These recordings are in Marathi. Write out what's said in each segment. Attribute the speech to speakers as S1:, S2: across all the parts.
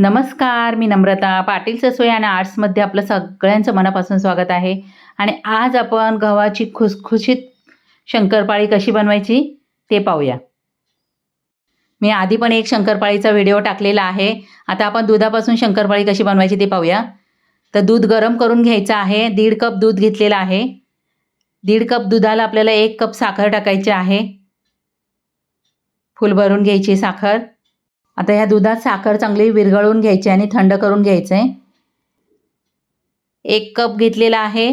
S1: नमस्कार मी नम्रता. पाटील ससोई आणि आर्ट्समध्ये आपलं सगळ्यांचं मनापासून स्वागत आहे. आणि आज आपण गव्हाची खुसखुशीत शंकरपाळी कशी बनवायची ते पाहूया. मी आधी पण एक शंकरपाळीचा व्हिडिओ टाकलेला आहे. आता आपण दुधापासून शंकरपाळी कशी बनवायची ते पाहूया. तर दूध गरम करून घ्यायचं आहे. दीड कप दूध घेतलेलं आहे. दीड कप दुधाला आपल्याला एक कप साखर टाकायची आहे. फुल भरून घ्यायची साखर. आता ह्या दुधात साखर चांगली विरघळून घ्यायची आणि थंड करून घ्यायचं आहे एक कप घेतलेला आहे.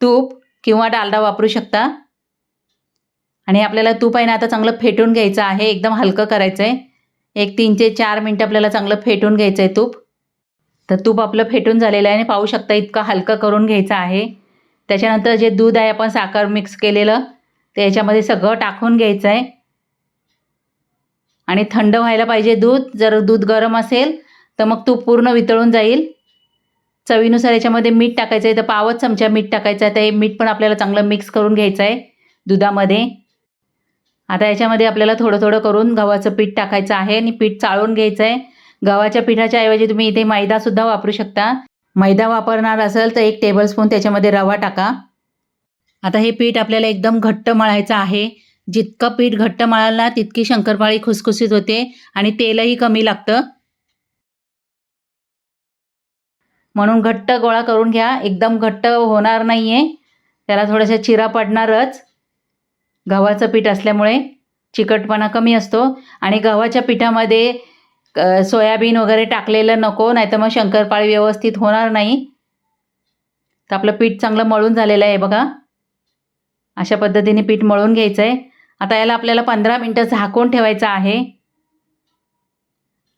S1: तूप किंवा डालडा वापरू शकता. आणि आपल्याला तूप आहे ना आता चांगलं फेटून घ्यायचं आहे. एकदम हलकं करायचं आहे एक तीन ते चार मिनटं आपल्याला चांगलं फेटून घ्यायचं आहे तूप. तर तूप आपलं फेटून झालेलं आहे आणि पाहू शकता इतकं हलकं करून घ्यायचं आहे. त्याच्यानंतर जे दूध आहे आपण साखर मिक्स केलेलं ते याच्यामध्ये सगळं टाकून घ्यायचं आहे आणि थंड व्हायला पाहिजे दूध. जर दूध गरम असेल तर मग तूप पूर्ण वितळून जाईल. चवीनुसार याच्यामध्ये मीठ टाकायचं आहे. तर पावच चमचा मीठ टाकायचं आहे. तर हे मीठ पण आपल्याला चांगलं मिक्स करून घ्यायचं आहे दुधामध्ये. आता याच्यामध्ये आपल्याला थोडं थोडं करून गव्हाचं पीठ टाकायचं आहे आणि पीठ चाळून घ्यायचं आहे. गव्हाच्या पिठाच्या ऐवजी तुम्ही इथे मैदासुद्धा वापरू शकता. मैदा वापरणार असेल तर एक टेबलस्पून त्याच्यामध्ये रवा टाका. आता हे पीठ आपल्याला एकदम घट्ट मळायचं आहे. जितकं पीठ घट्ट मळाला तितकी शंकरपाळी खुसखुशीत होते आणि तेलही कमी लागतं. म्हणून घट्ट गोळा करून घ्या. एकदम घट्ट होणार नाही आहे त्याला थोड्याशा चिरा पडणारच. गव्हाचं पीठ असल्यामुळे चिकटपणा कमी असतो. आणि गव्हाच्या पिठामध्ये सोयाबीन वगैरे टाकलेलं नको नाही तर मग शंकरपाळी व्यवस्थित होणार नाही. तर आपलं पीठ चांगलं मळून झालेलं आहे बघा. अशा पद्धतीने पीठ मळून घ्यायचं आहे आता याला आपल्याला पंधरा मिनटं झाकून ठेवायचं आहे.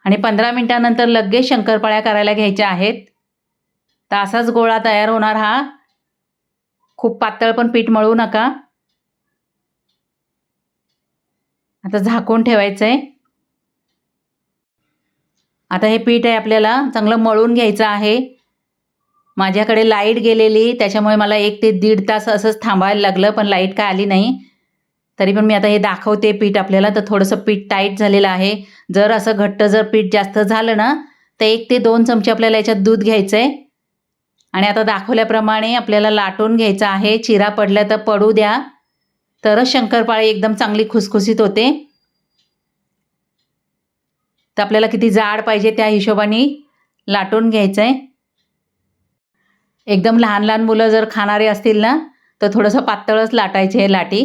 S1: आणि पंधरा मिनटानंतर लगेच शंकरपाळ्या करायला घ्यायच्या आहेत. तर असाच गोळा तयार होणार हा. खूप पातळ पण पीठ मळू नका. आता झाकून ठेवायचं आहे आता हे पीठ आहे आपल्याला चांगलं मळून घ्यायचं आहे. माझ्याकडे लाइट गेलेली त्याच्यामुळे मला एक ते दीड तास असंच थांबायला लागलं पण लाइट काय आली नाही. तरी पण मी आता हे दाखवते पीठ आपल्याला. तर थोडंसं पीठ टाईट झालेलं आहे. जर असं घट्ट जर पीठ जास्त झालं ना तर एक ते दोन चमचे आपल्याला याच्यात दूध घ्यायचं आहे आणि आता दाखवल्याप्रमाणे आपल्याला लाटून घ्यायचं आहे. चिरा पडल्या तर पडू द्या. तरच शंकरपाळी एकदम चांगली खुसखुसीत होते. तर आपल्याला किती जाड पाहिजे त्या हिशोबाने लाटून घ्यायचं आहे एकदम लहान लहान मुलं जर खाणारे असतील ना तर थोडंसं पातळच लाटायचे हे लाटी.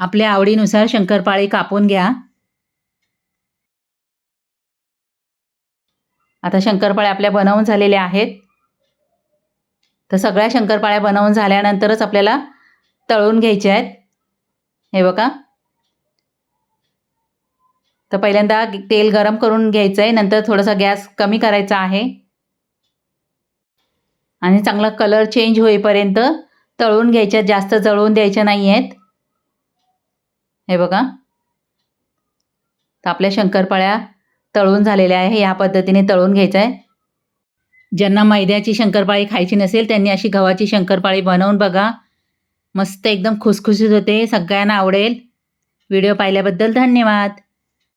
S1: आपल्या आवडीनुसार शंकरपाळी कापून घ्या. आता शंकरपाळ्या आपल्या बनवून झालेल्या आहेत. तर सगळ्या शंकरपाळ्या बनवून झाल्यानंतरच आपल्याला तळून घ्यायच्या आहेत. हे बघा. तर पहिल्यांदा तेल गरम करून घ्यायचं आहे. नंतर थोडासा गॅस कमी करायचा आहे. आणि चांगला कलर चेंज होईपर्यंत तळून घ्यायच्या जास्त जळवून द्यायच्या नाही आहेत हे बघा. तर आपल्या शंकरपाळ्या तळून झालेल्या आहे या पद्धतीने तळून घ्यायचं आहे ज्यांना मैद्याची शंकरपाळी खायची नसेल त्यांनी अशी गव्हाची शंकरपाळी बनवून बघा. मस्त एकदम खुसखुशीत होते सगळ्यांना आवडेल. व्हिडिओ पाहिल्याबद्दल धन्यवाद.